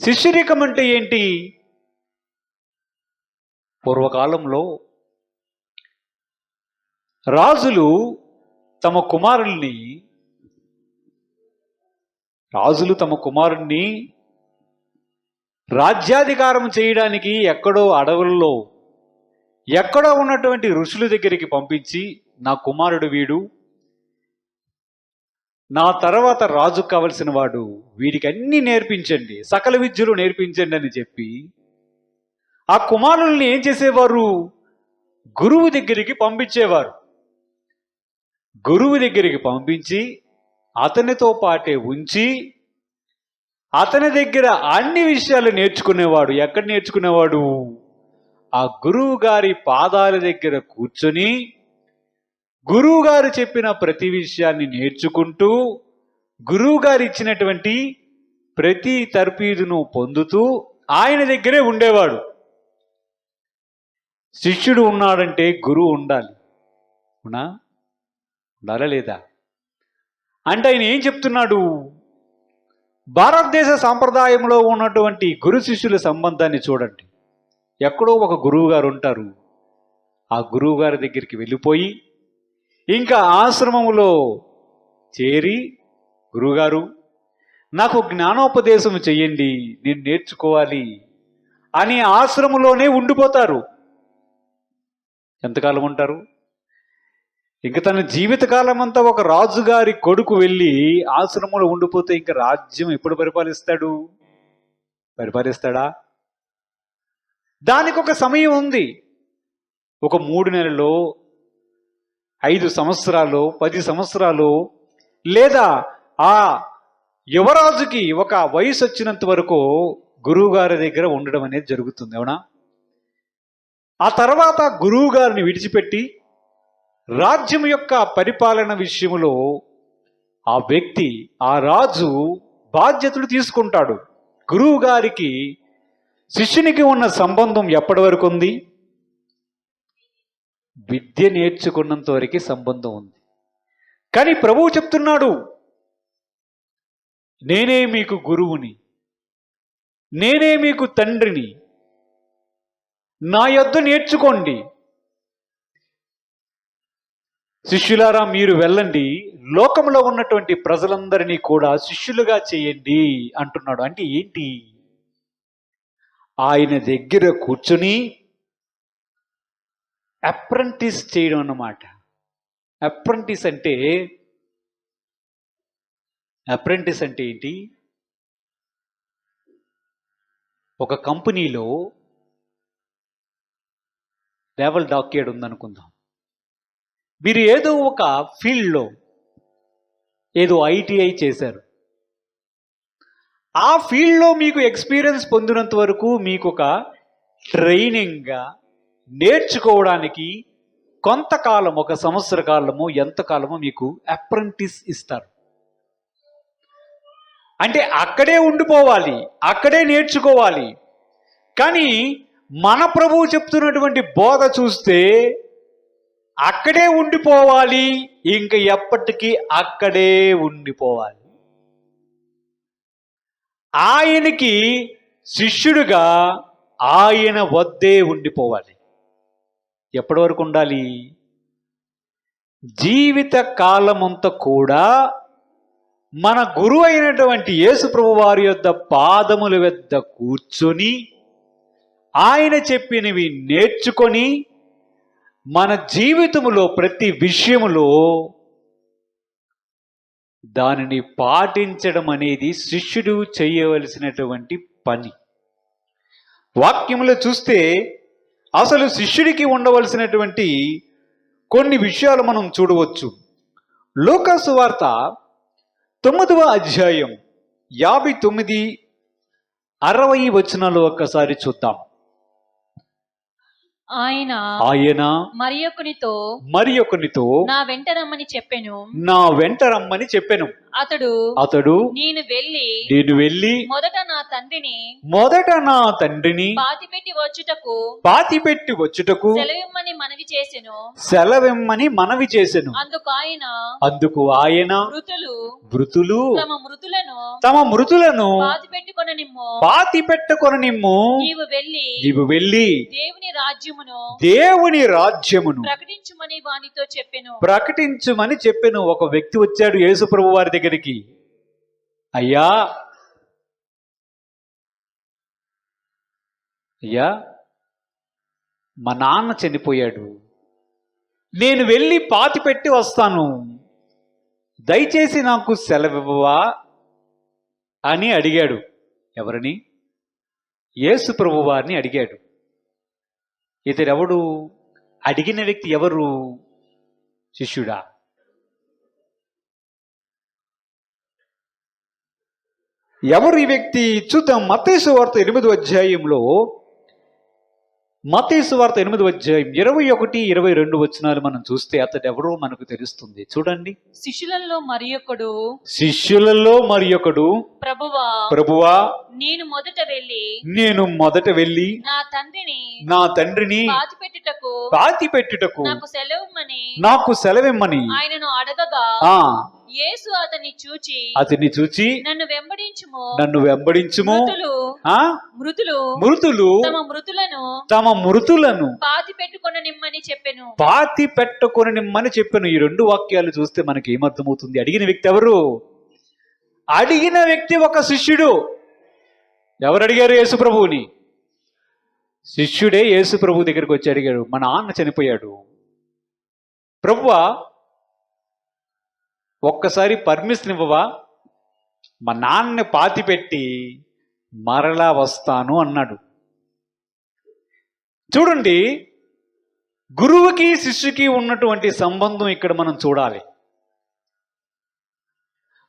శిష్యరికం అంటే ఏంటి? పూర్వకాలంలో రాజులు తమ కుమారుల్ని రాజులు తమ కుమారుణ్ణి రాజ్యాధికారం చేయడానికి ఎక్కడో అడవుల్లో ఎక్కడో ఉన్నటువంటి ఋషుల దగ్గరికి పంపించి నా కుమారుడు వీడు నా తర్వాత రాజు కావలసిన వాడు వీడికి అన్ని నేర్పించండి సకల విద్యలు నేర్పించండి అని చెప్పి ఆ కుమారుల్ని ఏం చేసేవారు? గురువు దగ్గరికి పంపించేవారు. గురువు దగ్గరికి పంపించి అతనితో పాటే ఉంచి అతని దగ్గర అన్ని విషయాలు నేర్చుకునేవాడు. ఎక్కడ నేర్చుకునేవాడు? ఆ గురువు గారి పాదాల దగ్గర కూర్చొని గురువుగారు చెప్పిన ప్రతి విషయాన్ని నేర్చుకుంటూ గురువు గారు ఇచ్చినటువంటి ప్రతి తర్పీదును పొందుతూ ఆయన దగ్గరే ఉండేవాడు. శిష్యుడు ఉన్నాడంటే గురువు ఉండాలి. అవునా? ఉండాలా లేదా? అంటే ఆయన ఏం చెప్తున్నాడు? భారతదేశ సాంప్రదాయంలో ఉన్నటువంటి గురు శిష్యుల సంబంధాన్ని చూడండి. ఎక్కడో ఒక గురువు గారు ఉంటారు. ఆ గురువు గారి దగ్గరికి వెళ్ళిపోయి ఇంకా ఆశ్రమంలో చేరి గురుగారు నాకు జ్ఞానోపదేశం చెయ్యండి నేను నేర్చుకోవాలి అని ఆశ్రమంలోనే ఉండిపోతారు. ఎంతకాలం ఉంటారు? ఇంక తన జీవితకాలం అంతా ఒక రాజుగారి కొడుకు వెళ్ళి ఆశ్రమంలో ఉండిపోతే ఇంకా రాజ్యం ఎప్పుడు పరిపాలిస్తాడు? పరిపాలిస్తాడా? దానికి ఒక సమయం ఉంది. ఒక మూడు నెలలో ఐదు సంవత్సరాలు పది సంవత్సరాలు లేదా ఆ యువరాజుకి ఒక వయసు వచ్చినంత వరకు గురువు గారి దగ్గర ఉండడం అనేది జరుగుతుంది అవునా? ఆ తర్వాత గురువు గారిని విడిచిపెట్టి రాజ్యం యొక్క పరిపాలన విషయంలో ఆ వ్యక్తి ఆ రాజు బాధ్యతలు తీసుకుంటాడు. గురువు గారికి శిష్యునికి ఉన్న సంబంధం ఎప్పటి వరకు ఉంది? విద్య నేర్చుకున్నంత వరకు సంబంధం ఉంది. కానీ ప్రభువు చెప్తున్నాడు నేనే మీకు గురువుని నేనే మీకు తండ్రిని నా యొద్ద నేర్చుకోండి. శిష్యులారా మీరు వెళ్ళండి. లోకంలో ఉన్నటువంటి ప్రజలందరినీ కూడా శిష్యులుగా చేయండి అంటున్నాడు. అంటే ఏంటి? ఆయన దగ్గర కూర్చుని అప్రెంటిస్ చేయడం అన్నమాట. అప్రెంటిస్ అంటే అప్రెంటిస్ అంటే ఏంటి? ఒక కంపెనీలో లెవెల్ డాక్యుమెంట్ ఉందనుకుందాం. మీరు ఏదో ఒక ఫీల్డ్లో ఏదో ఐటీఐ చేశారు. ఆ ఫీల్డ్లో మీకు ఎక్స్పీరియన్స్ పొందినంత వరకు మీకు ఒక ట్రైనింగ్గా నేర్చుకోవడానికి కొంతకాలం ఒక సంవత్సర కాలము ఎంతకాలమో మీకు అప్రెంటిస్ ఇస్తారు. అంటే అక్కడే ఉండిపోవాలి అక్కడే నేర్చుకోవాలి. కానీ మన ప్రభువు చెప్తున్నటువంటి బోధ చూస్తే అక్కడే ఉండిపోవాలి ఇంక ఎప్పటికీ అక్కడే ఉండిపోవాలి. ఆయనకి శిష్యుడిగా ఆయన వద్దే ఉండిపోవాలి. ఎప్పటి వరకు ఉండాలి? జీవిత కాలమంతా కూడా మన గురువు అయినటువంటి యేసుప్రభు వారి యొద్ద పాదముల వద్ద కూర్చొని ఆయన చెప్పినవి నేర్చుకొని మన జీవితములో ప్రతి విషయములో దానిని పాటించడం అనేది శిష్యుడు చేయవలసినటువంటి పని. వాక్యంలో చూస్తే అసలు శిష్యుడికి ఉండవలసినటువంటి కొన్ని విషయాలు మనం చూడవచ్చు. లోకాసు వార్త తొమ్మిదవ అధ్యాయం యాభై తొమ్మిది అరవై వచనాలు ఒక్కసారి చూద్దాం. ఆయన ఆయన మరి ఒకనితో మరి ఒకనితో నా వెంట రమ్మని చెప్పెను. నా వెంట రమ్మని చెప్పాను. అతడు అతడు నేను వెళ్ళి నేను వెళ్ళి మొదట నా తండ్రిని మొదట నా తండ్రిని పాతిపెట్టి వచ్చుటకు పాతిపెట్టి వచ్చుటకు సెలవిమ్మని మనవి చేసెను. సెలవిమ్మని మనవి చేసెను. అందుకు ఆయన అందుకు ఆయన మృతులు మృతులు తమ మృతులను తమ మృతులను పాతిపెట్టుకొన నిమ్ము పాతి పెట్టుకొని నిమ్ము నీవు వెళ్ళి నీవు వెళ్ళి దేవుని రాజ్యమును దేవుని రాజ్యమును ప్రకటించుమని వానితో చెప్పెను. ప్రకటించుమని చెప్పెను. ఒక వ్యక్తి వచ్చాడు యేసుప్రభు వారి దగ్గరికి. అయ్యా! అయ్యా! మా నాన్న చనిపోయాడు. నేను వెళ్ళి పాతి పెట్టి వస్తాను. దయచేసి నాకు సెలవివ్వవా? అని అడిగాడు. ఎవరిని? యేసు ప్రభు వారిని అడిగాడు. ఇతడెవడు? అడిగిన వ్యక్తి ఎవరు? శిష్యుడా. ఎవరు ఈ వ్యక్తి? చూద్దాం. మతేసు వార్త ఎనిమిది అధ్యాయంలో. మతేసు వార్త ఎనిమిది అధ్యాయం ఇరవై ఒకటి ఇరవై రెండు వచనాలు మనం చూస్తే అతడు ఎవరో మనకు తెలుస్తుంది. చూడండి. శిష్యులలో మరి ఒకడు. శిష్యులలో మరి ఒకడు. ప్రభువా ప్రభువా నేను మొదట వెళ్ళి నేను మొదట వెళ్ళి నా తండ్రిని నా తండ్రిని పాతిపెట్టుటకు పాతి పెట్టుటకు నాకు సెలవుమని నాకు సెలవిమ్మని ఆయనను అడగగా యేసు అతన్ని చూచి అతన్ని చూచి నన్ను వెంబడించుము. నన్ను వెంబడించుము. మృతులు ఆ? మృతులు మృతులు తమ మృతులను తమ మృతులను పాతి పెట్టుకొన నిమ్మని చెప్పెను. పాతి పెట్టుకొని నిమ్మని చెప్పాను. ఈ రెండు వాక్యాలు చూస్తే మనకి ఏమర్థమవుతుంది? అడిగిన వ్యక్తి ఎవరు? అడిగిన వ్యక్తి ఒక శిష్యుడు. ఎవరు అడిగారు యేసుప్రభువుని శిష్యుడే యేసుప్రభు దగ్గరికి వచ్చి అడిగాడు మా నాన్న చనిపోయాడు. ప్రభువా ఒక్కసారి పర్మిషన్ ఇవ్వవా? మా నాన్నని పాతి పెట్టి మరలా వస్తాను అన్నాడు. చూడండి గురువుకి శిష్యుకి ఉన్నటువంటి సంబంధం ఇక్కడ మనం చూడాలి.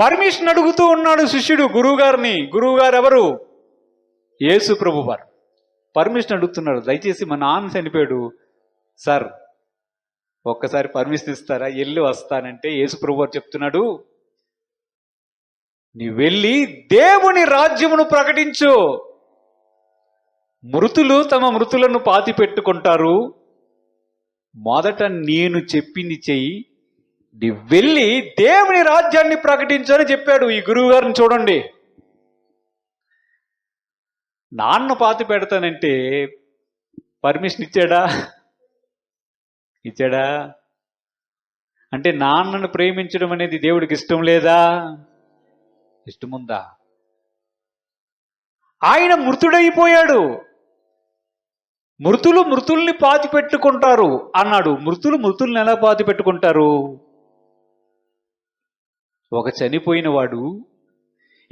పర్మిషన్ అడుగుతూ ఉన్నాడు శిష్యుడు గురువు గారిని గురువు గారు ఎవరు యేసు ప్రభు వారు పర్మిషన్ అడుగుతున్నాడు. దయచేసి మా నాన్న చనిపోయాడు. సార్ ఒక్కసారి పర్మిషన్ ఇస్తారా? వెళ్ళి వస్తానంటే యేసు చెప్తున్నాడు నీ వెళ్ళి దేవుని రాజ్యమును ప్రకటించు. మృతులు తమ మృతులను పాతి పెట్టుకుంటారు. మొదట నేను చెప్పింది చెయ్యి. నీ వెళ్ళి దేవుని రాజ్యాన్ని ప్రకటించు అని చెప్పాడు ఈ గురువు గారిని చూడండి. నాన్న పాతి పెడతానంటే పర్మిషన్ ఇచ్చాడా? ఇచ్చాడా? అంటే నాన్నను ప్రేమించడం అనేది దేవుడికి ఇష్టం లేదా? ఇష్టముందా? ఆయన మృతుడైపోయాడు. మృతులు మృతుల్ని పాతి పెట్టుకుంటారు అన్నాడు. మృతులు మృతుల్ని ఎలా పాతి పెట్టుకుంటారు? ఒక చనిపోయిన వాడు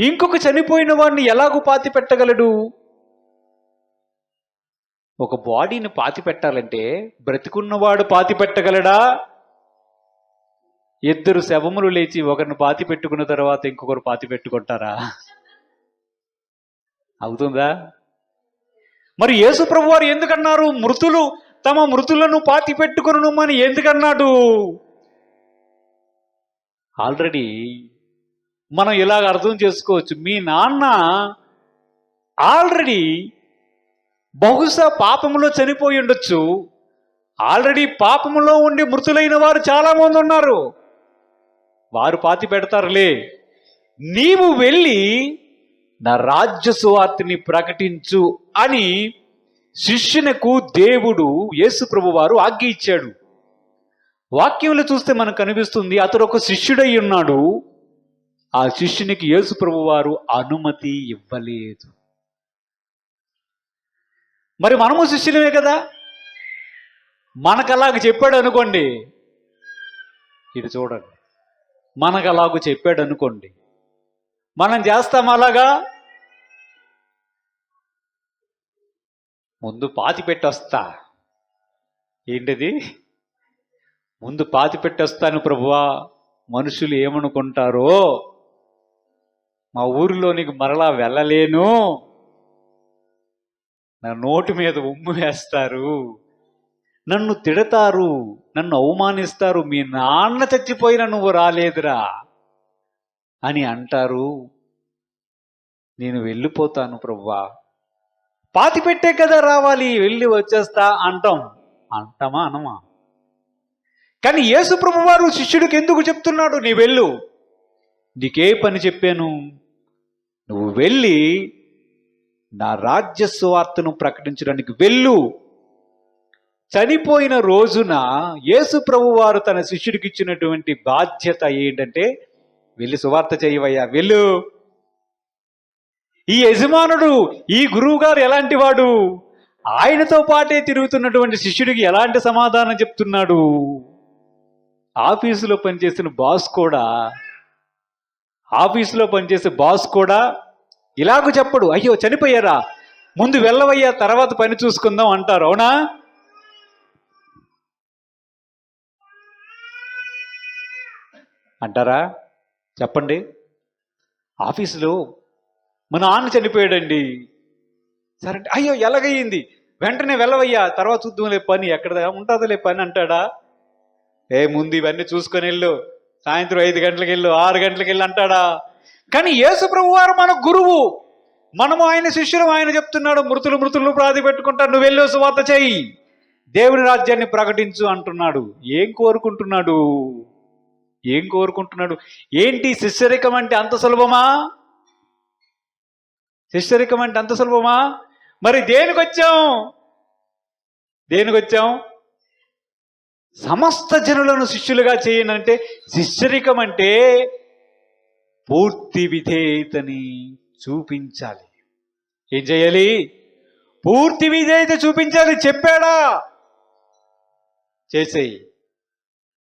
ఇంకొక చనిపోయిన వాడిని ఎలాగూ పాతి పెట్టగలడు? ఒక బాడీని పాతి పెట్టాలంటే బ్రతికున్నవాడు పాతి పెట్టగలడా? ఇద్దరు శవములు లేచి ఒకరిని పాతి పెట్టుకున్న తర్వాత ఇంకొకరు పాతి పెట్టుకుంటారా? అవుతుందా? మరి యేసుప్రభు వారు ఎందుకన్నారు? మృతులు తమ మృతులను పాతి పెట్టుకును అని ఎందుకన్నాడు? ఆల్రెడీ మనం ఇలాగ అర్థం చేసుకోవచ్చు. మీ నాన్న ఆల్రెడీ బహుశా పాపములో చనిపోయి ఉండొచ్చు. ఆల్రెడీ పాపములో ఉండి మృతులైన వారు చాలామంది ఉన్నారు. వారు పాతి పెడతారులే. నీవు వెళ్ళి నా రాజ్య సువార్తని ప్రకటించు అని శిష్యునకు దేవుడు యేసుప్రభు వారు ఆజ్ఞ ఇచ్చాడు. వాక్యంలో చూస్తే మనకు కనిపిస్తుంది అతడు ఒక శిష్యుడై ఉన్నాడు. ఆ శిష్యునికి యేసుప్రభు వారు అనుమతి ఇవ్వలేదు. మరి మనము శిష్యులమే కదా? మనకు చెప్పాడు అనుకోండి ఇది చూడండి. మనకు అలాగ చెప్పాడు అనుకోండి మనం చేస్తాం అలాగా? ముందు పాతి పెట్టొస్తా. ఏంటిది? ముందు పాతి పెట్టొస్తాను ప్రభువా. మనుషులు ఏమనుకుంటారో? మా ఊరిలోనికి మరలా వెళ్ళలేను. నా నోటి మీద ఉమ్ము వేస్తారు. నన్ను తిడతారు నన్ను అవమానిస్తారు మీ నాన్న చచ్చిపోయినా నువ్వు రాలేదురా అని అంటారు. నేను వెళ్ళిపోతాను ప్రవ్వా. పాతి పెట్టే కదా రావాలి వెళ్ళి వచ్చేస్తా అంటాం. అంటామా అనమా? కానీ యేసు ప్రభు వారు శిష్యుడికి ఎందుకు చెప్తున్నాడు? నీ వెళ్ళు. నీకే పని చెప్పాను. నువ్వు వెళ్ళి నా రాజ్య సువార్తను ప్రకటించడానికి వెళ్ళు. చనిపోయిన రోజున యేసు ప్రభు వారు తన శిష్యుడికి ఇచ్చినటువంటి బాధ్యత ఏంటంటే వెళ్ళి సువార్త చేయవయ్యా వెళ్ళు. ఈ యజమానుడు ఈ గురువు గారు ఎలాంటి వాడు ఆయనతో పాటే తిరుగుతున్నటువంటి శిష్యుడికి ఎలాంటి సమాధానం చెప్తున్నాడు? ఆఫీసులో పనిచేసిన బాస్ కూడా ఆఫీసులో పనిచేసే బాస్ కూడా ఇలాగ చెప్పడు. అయ్యో చనిపోయారా? ముందు వెళ్ళవయ్యా తర్వాత పని చూసుకుందాం అంటారు. అవునా? అంటారా? చెప్పండి. ఆఫీసులో మా నాన్న చనిపోయాడండి. సరే అయ్యో ఎలాగయ్యింది? వెంటనే వెళ్ళవయ్యా తర్వాత చూద్దాంలే పని. ఎక్కడ ఉంటుందిలే పని అంటాడా? ఏ ముందు ఇవన్నీ చూసుకొని వెళ్ళు. సాయంత్రం ఐదు గంటలకు వెళ్ళు ఆరు గంటలకు వెళ్ళు అంటాడా? కానీ యేసుప్రభు వారు మన గురువు. మనము ఆయన శిష్యులు ఆయన చెప్తున్నాడు మృతులు మృతులు ప్రాతి పెట్టుకుంటాడు నువ్వు వెళ్ళే సువార్త చెయ్యి దేవుని రాజ్యాన్ని ప్రకటించు అంటున్నాడు. ఏం కోరుకుంటున్నాడు? ఏం కోరుకుంటున్నాడు? ఏంటి శిష్యరికం అంటే అంత సులభమా? శిష్యరికం అంటే అంత సులభమా? మరి దేనికి వచ్చాం? దేనికి వచ్చాం? సమస్త జనులను శిష్యులుగా చేయనంటే శిష్యరికం అంటే పూర్తి విధేయతని చూపించాలి. ఏం చేయాలి? పూర్తి విధేయత చూపించాలి చెప్పాడా? చేసేయి.